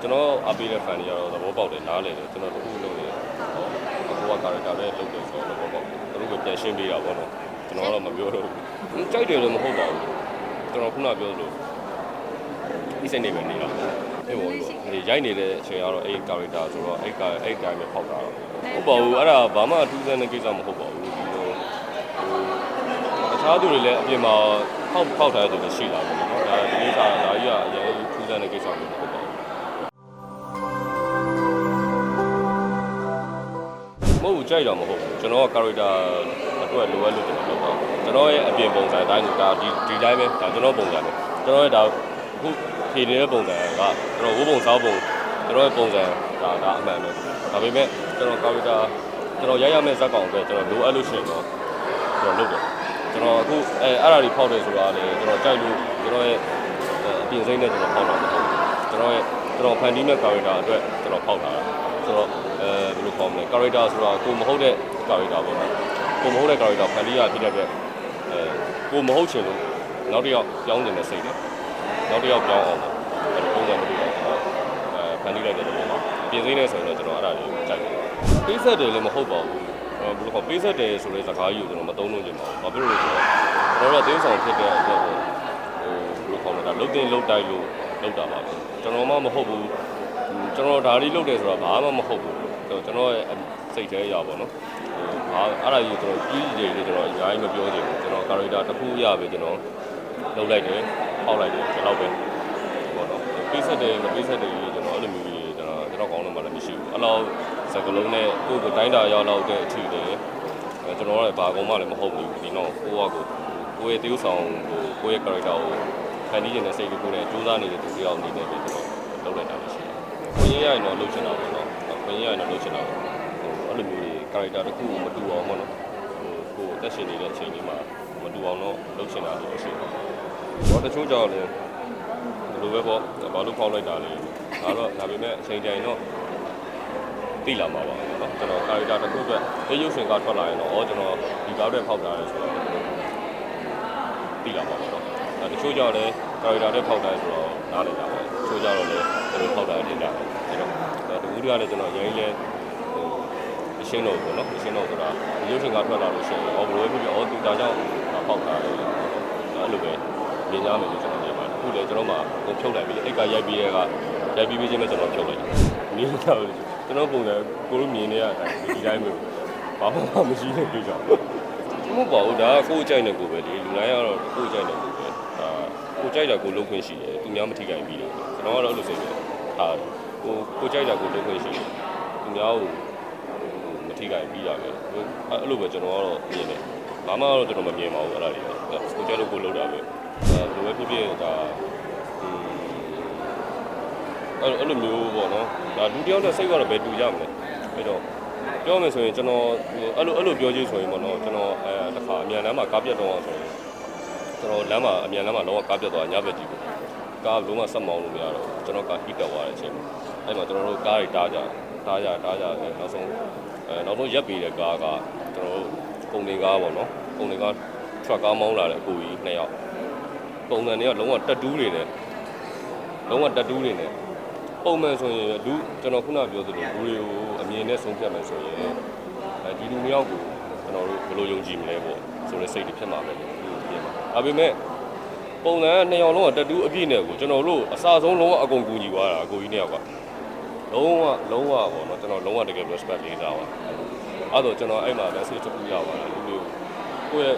ကျွန်တော်အပေးတဲ့ fan တွေကတော့သဘောပေါက်တယ်နားလည်တယ်ကျွန်တော်တို့လုပ်နေတယ်အဘောက character ပဲလုပ်တယ်ဆိုတော့သဘောပေါက်တယ်သူတို့ကပြန်ရှင်းပေးတာပေါ့နော်ကျွန်တော်ကတော့မပြောတော့ဘူးကြိုက်တယ်လို့မဟုတ်ပါဘူးကျွန်တော်ခုနပြောသလိုဒီစိတ်နေပဲနေတာအေးဘောဒီရိုက်နေတဲ့အချိန်ကတော့အဲ့ character ဆိုတော့အဲ့ကအဲ့တိုင်းပဲဖောက်တာတော့ဟုတ်ပါဘူးအဲ့ဒါဘာမှအထူးဆန်းတဲ့ကိစ္စမဟုတ်ပါဘူးဒီလိုဟိုအခြားသူတွေလည်းအပြင်မှာဖောက်ဖောက်ထားတဲ့သူတွေရှိလာတယ်နော်ဒါဒီကိစ္စဒါကြီးကအရင်ထူးဆန်းတဲ့ကိစ္စမျိုးမဟုတ်ပါဘူး ကြိုက်တော့မဟုတ်ဘူးကျွန်တော်က character အတွက်လိုအပ်လို့ကျွန်တော်လုပ်တာကျွန်တော်ရဲ့အပြင်ပုံစံအတိုင်းဒါဒီဒီတိုင်းပဲဒါကျွန်တော်ပုံစံပဲကျွန်တော်ရဲ့ဒါအခုဖြေနေတဲ့ပုံစံကကျွန်တော်ဝိုးပုံစားပုံကျွန်တော်ရဲ့ပုံစံဒါဒါအမှန်ပဲဒါပေမဲ့ကျွန်တော် character ကျွန်တော်ရိုက်ရမယ့်ဇာတ်ကောင်အတွက်ကျွန်တော်လိုအပ်လို့ရှိရင်တော့ကျွန်တော်လုပ်တယ်ကျွန်တော်အခုအဲအဲ့ဒါတွေဖောက်တယ်ဆိုတာလေကျွန်တော်ကြိုက်လို့ကျွန်တော်ရဲ့အပြင်စိမ့်နဲ့ကျွန်တော်ဖောက်တာမဟုတ်ဘူးကျွန်တော်ရဲ့ကျွန်တော်ဖန်တီးမဲ့ character အတွက်ကျွန်တော်ဖောက်တာ ဆိုတော့အဲဘယ်လိုခေါ်မလဲ character ဆိုတာကိုမဟုတ်တဲ့ character ပေါ့နော်ကိုမဟုတ်တဲ့ character ဖန်တီးရဖြစ်တဲ့အတွက်အဲကိုမဟုတ်ချင်လို့နောက်တစ်ယောက်ပြောင်းနေတဲ့စိတ်နဲ့နောက်တစ်ယောက်ပြောင်းအောင်ပေါ့အဲပုံစံမျိုးတော့ကျွန်တော်အဲဖန်တီးလိုက်တဲ့ပုံမှာပြင်စိမ့်နေဆိုရင်တော့ကျွန်တော်အဲ့ဒါလေးကြိုက်တယ်ပေးဆက်တယ်လည်းမဟုတ်ပါဘူးအဲဘယ်လိုခေါ်ပေးဆက်တယ်ဆိုတဲ့စကားကြီးကိုကျွန်တော်မသုံးလို့ချင်ပါဘူးဘာဖြစ်လို့လဲဆိုတော့ကျွန်တော်တို့ကတင်းဆောင်ဖြစ်တဲ့အတွက်ဟိုဘယ်လိုခေါ်လဲဒါလုတ်တင်လုတ်တိုက်လို့လုတ်တာပါပဲကျွန်တော်မှမဟုတ်ဘူး ကျွန်တော်ဒါလေးလုတ်တယ်ဆိုတော့ဘာမှမဟုတ်ဘူးကျွန်တော်ရဲ့စိတ်ထဲရပါတော့ဟိုဘာအဲ့ဒါကြီးကျွန်တော်ကြီးကြီးတွေကျွန်တော်အများကြီးမပြောချင်ဘူးကျွန်တော် character တစ်ခုရပဲကျွန်တော်လုတ်လိုက်တယ်ပေါက်လိုက်တယ်ဒီလောက်ပဲပေါ့နော်ပေးဆက်တယ်မပေးဆက်တယ်ကျွန်တော်အဲ့လိုမျိုးကြီးကျွန်တော်ကျွန်တော်ကောင်းလို့မှလည်းမရှိဘူးအဲ့လောက်စကလုံးနဲ့ကိုယ့်ကိုတိုင်းတာရောက်လောက်တဲ့အထိတယ်ကျွန်တော်လည်းဘာကောင်မှလည်းမဟုတ်ဘူးဒီတော့ကိုယ့်ကကိုကိုယ့်ရဲ့တေးဥဆောင်ကိုကိုယ့်ရဲ့ character ကိုဖန်တီးနေတဲ့စိတ်ကူနဲ့စူးစမ်းနေတဲ့သူတယောက်အနေနဲ့ပဲကျွန်တော်လုပ်လိုက်တာမရှိဘူး ခွင့်ရရင်တော့လုပ်ချင်တာပေါ့နော်ခွင့်ရရင်တော့လုပ်ချင်တာပေါ့ဟိုအဲ့လိုမျိုးကြီး character တစ်ခုကိုမတူအောင်ပေါ့နော်ဟိုကိုယ်အသက်ရှင်နေတဲ့အချိန်ကြီးမှာမတူအောင်တော့လုပ်ချင်တာလို့ရှိတယ်တော့တချို့ကြောင့်လည်းဒီလိုပဲပေါ့ဘာလို့ဖောက်လိုက်တာလဲဒါတော့ဒါပေမဲ့အချိန်တိုင်းတော့သိလာမှာပါเนาะကျွန်တော် character တစ်ခုအတွက်အေးရုပ်ရှင်ကထွက်လာရင်တော့ဩကျွန်တော်ဒီကားတွေဖောက်တာလဲဆိုတော့သိလာမှာပေါ့เนาะအဲတချို့ကြောင့်လည်း ကာရီတာနဲ့ဖောက်တိုင်းဆိုတော့နားလည်တာပဲချိုးကြတော့လည်းသူတို့ဖောက်တာတင်တာပဲအဲ့တော့တကူတွေကလည်းကျွန်တော်ရိုင်းလဲဟိုအရှင်းတော့ပေါ့နော်အရှင်းတော့ဆိုတာရုပ်ရှင်ကထွက်လာလို့ရှိရင်ဟောဘယ်လိုပဲဖြစ်ဖြစ်ဟောသူဒါကြောင့်ဖောက်တာလေအဲ့လိုပဲမြင်ကြမယ်လို့ကျွန်တော်မြင်ပါတယ်အခုလည်းကျွန်တော်မှကိုဖြုတ်လိုက်ပြီအိတ်ကရိုက်ပြီးတဲ့ကရိုက်ပြီးပြီးချင်းလည်းကျွန်တော်ဖြုတ်လိုက်မြင်ကြတယ်ကျွန်တော်ပုံစံကိုလိုမြင်နေရတာဒီတိုင်းမျိုးဘာမှမရှိတဲ့တွေ့ကြဘူးမဟုတ်ပါဘူးဒါကကိုယ်ကြိုက်တဲ့ကိုပဲလေလူတိုင်းကတော့ကိုယ်ကြိုက်တဲ့ကိုပဲ ကိုကြိုက်တာကိုလုံးခွင့်ရှိတယ်သူများမထိခိုက်ပြီးတယ်ကျွန်တော်ကတော့အဲ့လိုဆိုရင်ဟာကိုကိုကြိုက်တာကိုလုံးခွင့်ရှိတယ်သူများကိုမထိခိုက်ပြီးတာပဲအဲ့လိုပဲကျွန်တော်ကတော့မြင်တယ်ဘာမှတော့ကျွန်တော်မမြင်ပါဘူးအဲ့ဒါတွေကိုကြိုက်လို့ကိုလုံးတာပဲအဲလိုပဲဖြစ်ဖြစ်ဒါအဲ့အဲ့လိုမျိုးပေါ့နော်ဒါလူတယောက်နဲ့စိတ်ကတော့ဘယ်တူကြမလဲအဲ့တော့ပြောမယ်ဆိုရင်ကျွန်တော်အဲ့လိုအဲ့လိုပြောကြည့်ဆိုရင်ပေါ့နော်ကျွန်တော်အဲတစ်ခါအမြန်လမ်းမှာကားပြတ်တော့ဆိုရင် ကျွန်တော်လမ်းမှာအမြန်လမ်းမှာလောကကားပြတ်သွားညဘက်ကြည့်ပေါ့ကားလုံးဝဆက်မောင်းလို့မရတော့ကျွန်တော်ကားဟိတက်သွားတဲ့အချိန်အဲ့မှာကျွန်တော်တို့ကားတွေတားကြတားကြတားကြတယ်နောက်ဆုံးအဲနောက်ဆုံးရက်ပြီးတဲ့ကားကကျွန်တော်တို့ကုန်တင်ကားပေါ့နော်ကုန်တင်ကား truck ကားမောင်းလာတဲ့အကိုကြီးနှစ်ယောက်ပုံစံတွေကလုံးဝတက်တူးတွေနဲ့လုံးဝတက်တူးတွေနဲ့ပုံမှန်ဆိုရင်လူကျွန်တော်ခုနပြောသလိုလူတွေကိုအမြင်နဲ့ဆုံးဖြတ်မယ်ဆိုရင်အဲဒီလူမျိုးကိုကျွန်တော်တို့ဘယ်လိုယုံကြည်မလဲပေါ့ဆိုတဲ့စိတ်တွေဖြစ်မှာပဲလို့ပြင်ပါ ဒါပေမဲ့ပုံစံကနှစ်ယောက်လုံးကတက်တူးအပြည့်နဲ့ကိုကျွန်တော်တို့အစာဆုံးလုံးဝအကုန်ကူညီသွားတာအကိုကြီးနှစ်ယောက်ကလုံးဝလုံးဝပေါ့နော်ကျွန်တော်လုံးဝတကယ် respect လေးစားပါအဲ့တော့ကျွန်တော်အဲ့မှာ message တစ်ခုရပါတယ်လူတွေကိုကိုယ့်ရဲ့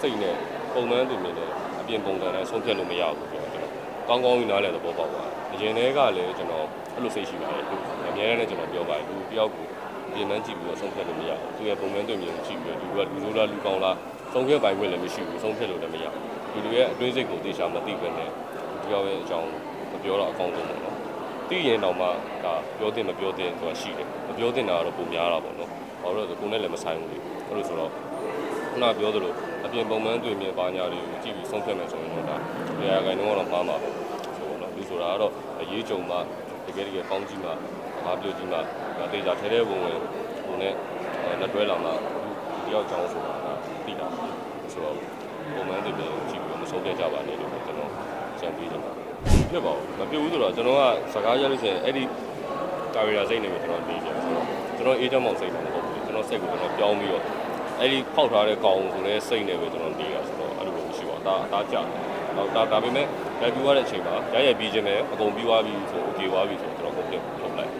စိတ်နဲ့ပုံမှန်သူမြင်တဲ့အပြင်ပုံစံနဲ့ဆုံးဖြတ်လို့မရဘူးဆိုတော့ကျွန်တော်ကောင်းကောင်းကြီးနားလည်သဘောပေါက်ပါတယ်အရင်တည်းကလည်းကျွန်တော်အဲ့လိုစိတ်ရှိပါတယ်သူအများနဲ့ကျွန်တော်ပြောပါတယ်သူတယောက်ကိုပြင်နှန်းကြည့်ပြီးတော့ဆုံးဖြတ်လို့မရဘူးသူရဲ့ပုံမှန်သူမြင်ကြည့်ပြီးတော့သူကလူဆိုးလားလူကောင်းလား ဆုံးဖြတ်ပိုင်ခွင့်လည်းမရှိဘူးဆုံးဖြတ်လို့လည်းမရဘူးလူတွေရဲ့အတွင်းစိတ်ကိုသိချာမသိပဲနဲ့တယောက်ရဲ့အကြောင်းမပြောတော့အကောင်းဆုံးပေါ့နော်သိရင်တော့မှဒါပြောတင်မပြောတင်ဆိုတာရှိတယ်မပြောတင်တာကတော့ပုံများတာပေါ့နော်ဘာလို့လဲဆိုကိုယ်နဲ့လည်းမဆိုင်ဘူးလေအဲ့လိုဆိုတော့ခုနပြောသလိုအပြင်ပုံမှန်တွေ့မြင်ပါညာတွေကိုကြည့်ပြီးဆုံးဖြတ်မယ်ဆိုရင်တော့ဒါနေရာတိုင်းတော့မှားမှာပဲဆိုတော့လူဆိုတာကတော့အရေးကြုံမှတကယ်တကယ်ပေါင်းကြည့်မှဘာပြောကြည့်မှဒါတေချာထဲထဲဝင်ဝင်ဟိုနဲ့လက်တွဲလာမှဒီ တယောက်ကြောင်းဆိုတာကသိတာဆိုတော့ပုံမှန်တွေ့မြင်ကြည့်ပြီးမဆုံးဖြတ်ကြပါနဲ့လို့ကျွန်တော်ကြံပေးချင်ပါတယ်ဖြစ်ပါဘူးမဖြစ်ဘူးဆိုတော့ကျွန်တော်ကစကားရလို့ရှိရင်အဲ့ဒီကာရီယာစိတ်နေပဲကျွန်တော်နေပြန်ဆိုတော့ကျွန်တော်အေးချမ်းမောင်စိတ်တော့မဟုတ်ဘူးကျွန်တော်စိတ်ကိုကျွန်တော်ပြောင်းပြီးတော့အဲ့ဒီဖောက်ထားတဲ့ကောင်ဆိုတဲ့စိတ်နဲ့ပဲကျွန်တော်နေတာဆိုတော့အဲ့လိုမရှိပါဘူးဒါအသားကြတယ်တော့ဒါဒါပေမဲ့ရိုက်ပြီးသွားတဲ့အချိန်မှာရရပြီးခြင်းနဲ့အကုန်ပြီးသွားပြီဆို okay သွားပြီဆိုတော့ကျွန်တော်ကုန်ပြထုတ်လိုက်